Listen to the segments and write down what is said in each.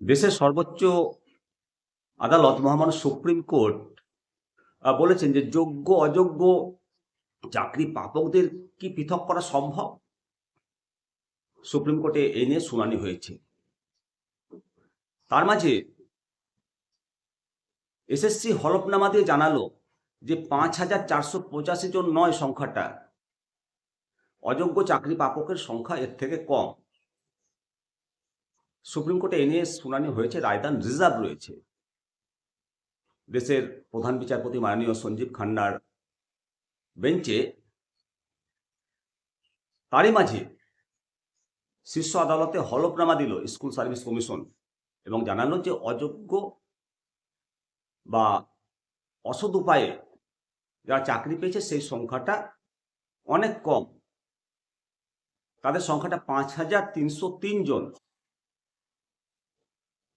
দেশের সর্বোচ্চ আদালত মহামান্য সুপ্রিম কোর্ট বলেছেন যে যোগ্য, অযোগ্য চাকরি প্রাপকদের কি পৃথক করা সম্ভব? সুপ্রিম কোর্টে এই নিয়ে শুনানি হয়েছে। তার মাঝে এসএসসি হলফনামা দিয়ে জানালো যে পাঁচ হাজার চারশো পঁচাশি জন নয় সংখ্যাটা। অযোগ্য চাকরি প্রাপকের সংখ্যা এর থেকে কম। সুপ্রিম কোর্টে এ শুনানি হয়েছে রায়দান রিজার্ভ রয়েছে। দেশের প্রধান বিচারপতি মাননীয় সঞ্জীব খান্নার বেঞ্চে তারই মাঝে শীর্ষ আদালতে হলফনামা দিল স্কুল সার্ভিস কমিশন এবং জানালো যে অযোগ্য বা অসৎ উপায়ে যারা চাকরি পেয়েছে সেই সংখ্যাটা অনেক কম। তাদের সংখ্যাটা পাঁচ হাজার তিনশো তিন জন।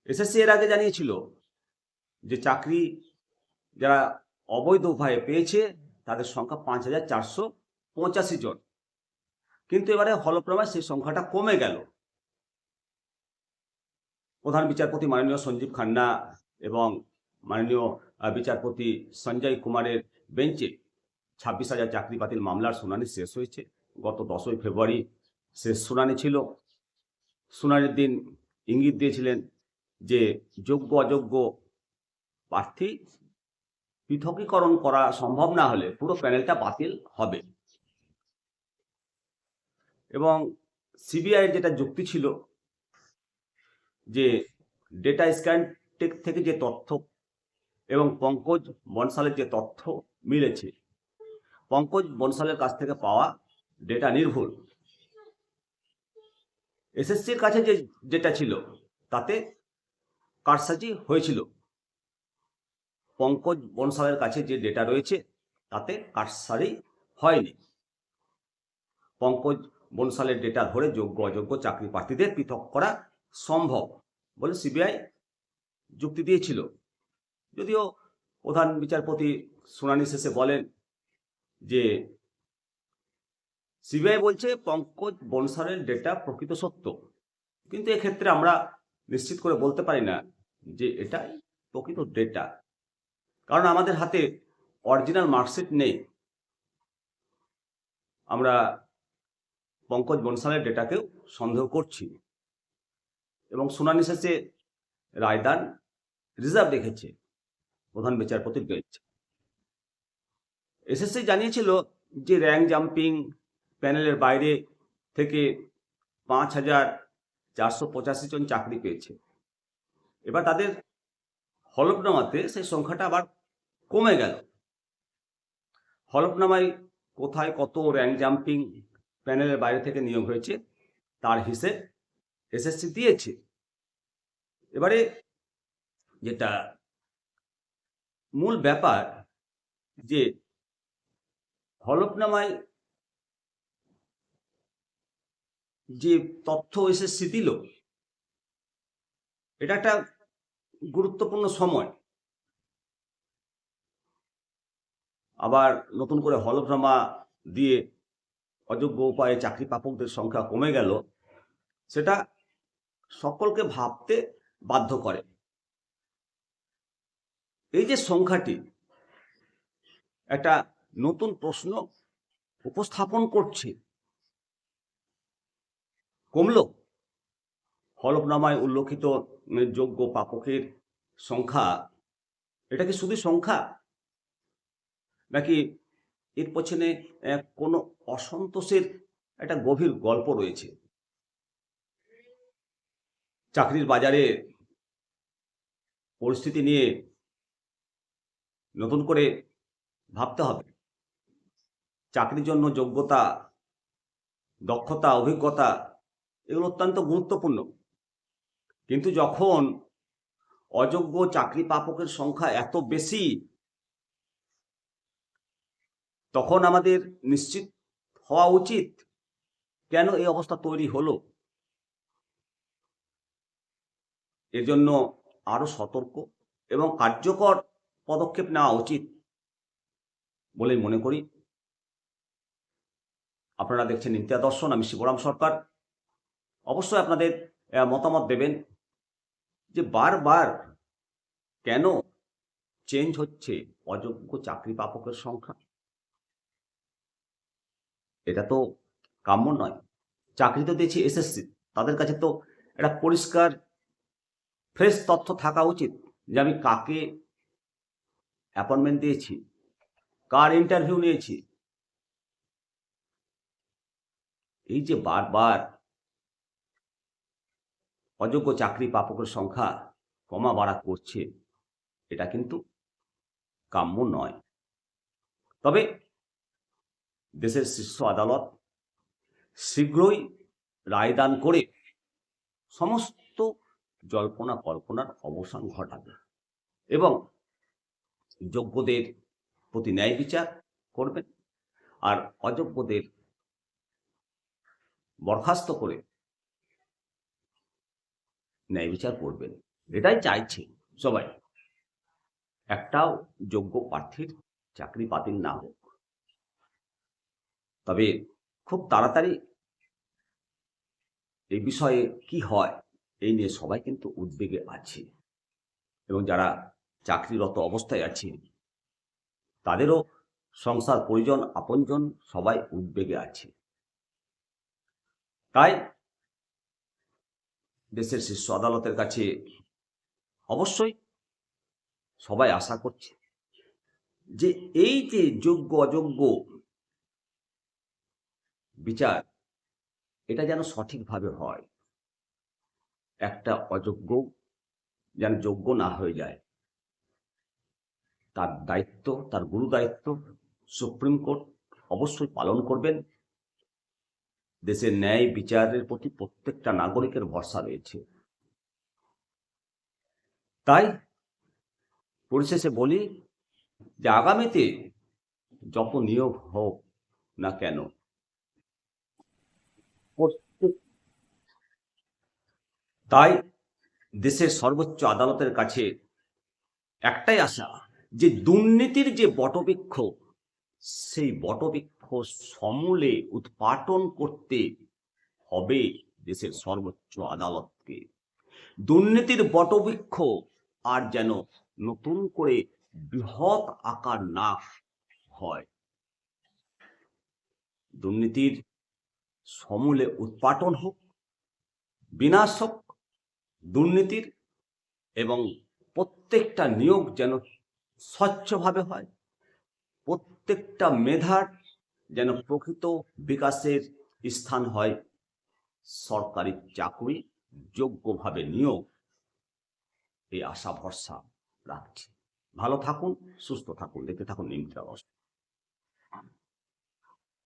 এসএসসি এর আগে জানিয়েছিল যে চাকরি যারা অবৈধ উপায়ে পেয়েছে, তাদের সংখ্যা পাঁচ হাজার চারশো পঁচাশি জন। কিন্তু এবারে হলপ্রমায় সেই সংখ্যাটা কমে গেল। প্রধান বিচারপতি মাননীয় সঞ্জীব খান্না এবং মাননীয় বিচারপতি সঞ্জয় কুমারের বেঞ্চে ছাব্বিশ হাজার চাকরি বাতিল মামলার শুনানি শেষ হয়েছে। গত দশই ফেব্রুয়ারি শেষ শুনানি ছিল। শুনানির দিন ইঙ্গিত দিয়েছিলেন যে যোগ্য অযোগ্য প্রার্থী পৃথকীকরণ করা সম্ভব না হলে পুরো প্যানেলটা বাতিল হবে। এবং সিবিআইয়ের যেটা যুক্তি ছিল যে ডেটা স্ক্যান টেক থেকে যে তথ্য এবং পঙ্কজ বনসালের যে তথ্য মিলেছে, পঙ্কজ বনসালের কাছ থেকে পাওয়া ডেটা নির্ভুল। এসএসসির কাছে যে যেটা ছিল, তাতে কারসাজি হয়েছিল। পঙ্কজ বনসালের কাছে যে ডেটা রয়েছে, তাতে কারসারি হয়নি। পঙ্কজ বনসালের ডেটা ধরে যোগ্য অযোগ্য চাকরি প্রার্থীদের পৃথক করা সম্ভব বলে সিবিআই যুক্তি দিয়েছিল। যদিও প্রধান বিচারপতি শুনানি শেষে বলেন যে সিবিআই বলছে পঙ্কজ বনসালের ডেটা প্রকৃত সত্য। কিন্তু এক্ষেত্রে আমরা নিশ্চিত করে বলতে পারি না যে এটাই প্রকৃত ডেটা কারণ আমাদের হাতে অরিজিনাল মার্কশিট নেই। আমরা পঙ্কজ বনসালের ডেটাকেও সন্দেহ করছি। এবং শুনানি শেষে রায়দান রিজার্ভ রেখেছে প্রধান বিচারপতির বেঞ্চ এসএসসি জানিয়েছিল যে র্যাঙ্ক জাম্পিং প্যানেলের বাইরে থেকে পাঁচ হাজার চারশো পঁচাশি জন চাকরি পেয়েছে। এবার তাদের হলফনামাতে সেই সংখ্যাটা আবার কমে গেল। হলফনামায় কোথায় কত র্যাঙ্ক জাম্পিং প্যানেলের বাইরে থেকে নিয়োগ হয়েছে, তার হিসেব এসএসসি দিয়েছে। এবারে যেটা মূল ব্যাপার যে হলফনামায় যে তথ্য এসএসসি দিল এটা একটা গুরুত্বপূর্ণ সময়। আবার নতুন করে হলফনামা দিয়ে অযোগ্য উপায়ে চাকরি প্রাপকদের সংখ্যা কমে গেল, সেটা সকলকে ভাবতে বাধ্য করে। এই যে সংখ্যাটি, একটা নতুন প্রশ্ন উপস্থাপন করছে, কমলো? হলফনামায় উল্লেখিত যোগ্য পাপকের সংখ্যা, এটা কি শুধু সংখ্যা? নাকি এর পেছনে কোনো অসন্তোষের একটা গভীর গল্প রয়েছে? চাকরির বাজারে পরিস্থিতি নিয়ে নতুন করে ভাবতে হবে। চাকরির জন্য যোগ্যতা, দক্ষতা, অভিজ্ঞতা, এগুলো অত্যন্ত গুরুত্বপূর্ণ। কিন্তু যখন অযোগ্য চাকরি প্রাপকের সংখ্যা এত বেশি, তখন আমাদের নিশ্চিত হওয়া উচিত কেন এই অবস্থা তৈরি হলো। এর জন্য আরও সতর্ক এবং কার্যকর পদক্ষেপ নেওয়া উচিত বলে মনে করি। আপনারা দেখছেন ইন্তিয়া দর্শন, আমি শিবরাম সরকার। অবশ্যই আপনাদের মতামত দেবেন। যে বারবার কেন চেঞ্জ হচ্ছে? অযোগ্য চাকরি প্রাপকের সংখ্যা? এটা তো কাম্য নয়। চাকরি তো দিয়েছি এসএসসি তাদের কাছে তো একটা পরিষ্কার ফ্রেশ তথ্য থাকা উচিত যে আমি কাকে অ্যাপয়েন্টমেন্ট দিয়েছি, কার ইন্টারভিউ নিয়েছি। এই যে বারবার অযোগ্য চাকরি প্রাপকের সংখ্যা কমা বাড়া করছে। এটা কিন্তু কাম্য নয়। তবে দেশের শীর্ষ আদালত শীঘ্রই রায়দান করে সমস্ত জল্পনা কল্পনার অবসান ঘটাবে এবং যোগ্যদের প্রতি ন্যায় বিচার করবেন আর অযোগ্যদের বরখাস্ত করে ন্যায় বিচার করবেন। এটাই চাইছে সবাই। একটাও যোগ্য প্রার্থীর চাকরি বাতিল না হোক। তবে খুব তাড়াতাড়ি এই বিষয়ে কি হয়, এই নিয়ে সবাই কিন্তু উদ্বেগে আছে। এবং যারা চাকরিরত অবস্থায় আছে, তাদেরও সংসার, পরিজন, আপনজন সবাই উদ্বেগে আছে। তাই দেশের শীর্ষ আদালতের কাছে অবশ্যই সবাই আশা করছে যে এই যে যোগ্য, অযোগ্য বিচার, এটা যেন সঠিকভাবে হয়। একটা অযোগ্য যেন যোগ্য না হয়ে যায়, তার দায়িত্ব, তার গুরু দায়িত্ব সুপ্রিম কোর্ট অবশ্যই পালন করবেন। দেশের ন্যায় বিচারের প্রতি প্রত্যেকটা নাগরিকের ভরসা রয়েছে। তাই পরিশেষে বলি যে আগামীতে যত নিয়োগ হোক না কেন, তাই দেশের সর্বোচ্চ আদালতের কাছে একটাই আশা যে দুর্নীতির যে বটবৃক্ষ সেই বটবৃক্ষ সমূলে উৎপাটন করতে হবে দেশের সর্বোচ্চ আদালতকে। দুর্নীতির বটবৃক্ষ আর যেন নতুন করে বৃহৎ আকার না হয়। দুর্নীতির সমূলে উৎপাটন হোক, বিনাশ হোক, দুর্নীতির এবং প্রত্যেকটা নিয়োগ যেন স্বচ্ছভাবে হয়। প্রত্যেকটা মেধার যেন প্রকৃত বিকাশের স্থান হয়। সরকারি চাকরি যোগ্যভাবে নিয়োগ এই আশা ভরসা রাখছি। ভালো থাকুন, সুস্থ থাকুন। দেখতে থাকুন নিমিত্রা অবস্থা